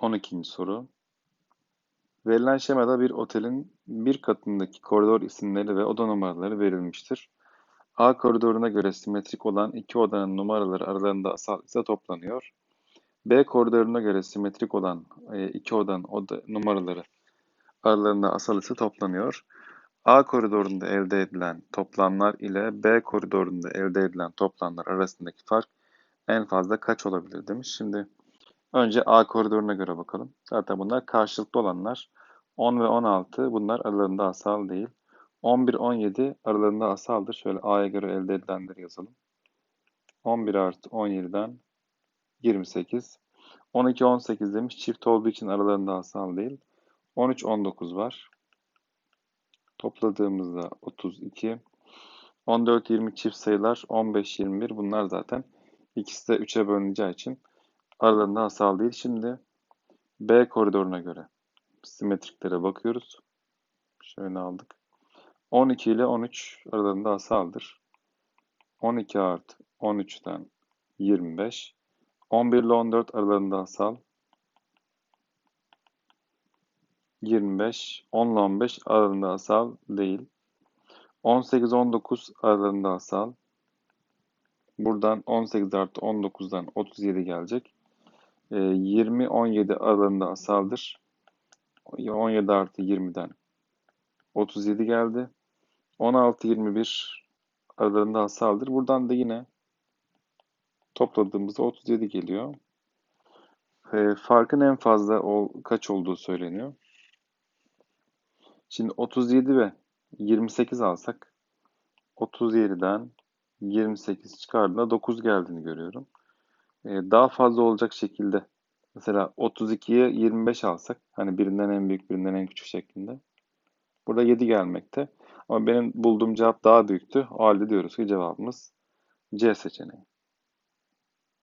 12. soru. Verilen şemada bir otelin bir katındaki koridor isimleri ve oda numaraları verilmiştir. A koridoruna göre simetrik olan iki odanın numaraları aralarında asal ise toplanıyor. B koridoruna göre simetrik olan e, iki odanın oda numaraları aralarında asal ise toplanıyor. A koridorunda elde edilen toplamlar ile B koridorunda elde edilen toplamlar arasındaki fark en fazla kaç olabilir demiş. Şimdi önce A koridoruna göre bakalım. Zaten bunlar karşılıklı olanlar. 10 ve 16 bunlar aralarında asal değil. 11, 17 aralarında asaldır. Şöyle A'ya göre elde edilenleri yazalım. 11 artı 17'den 28. 12, 18 demiş. Çift olduğu için aralarında asal değil. 13, 19 var. Topladığımızda 32. 14, 20 çift sayılar. 15, 21 bunlar zaten. İkisi de 3'e bölüneceği için aralarında asal değil. Şimdi B koridoruna göre simetriklere bakıyoruz. Şöyle aldık. 12 ile 13 aralarında asaldır. 12 artı 13'ten 25. 11 ile 14 aralarında asal. 25. 10 ile 15 aralarında asal değil. 18, 19 aralarında asal. Buradan 18 artı 19'dan 37 gelecek. 20, ee, 17 aralarında asaldır. 17 artı 20'den 37 geldi. 16, 21 aralarında asaldır. Buradan da yine topladığımızda 37 geliyor. E, farkın en fazla ol, kaç olduğu söyleniyor. Şimdi 37 ve 28 alsak 37'den 28 çıkardığında 9 geldiğini görüyorum. E, daha fazla olacak şekilde mesela 32'ye 25 alsak hani birinden en büyük birinden en küçük şeklinde. Burada 7 gelmekte. Ama benim bulduğum cevap daha büyüktü. O halde diyoruz ki cevabımız C seçeneği.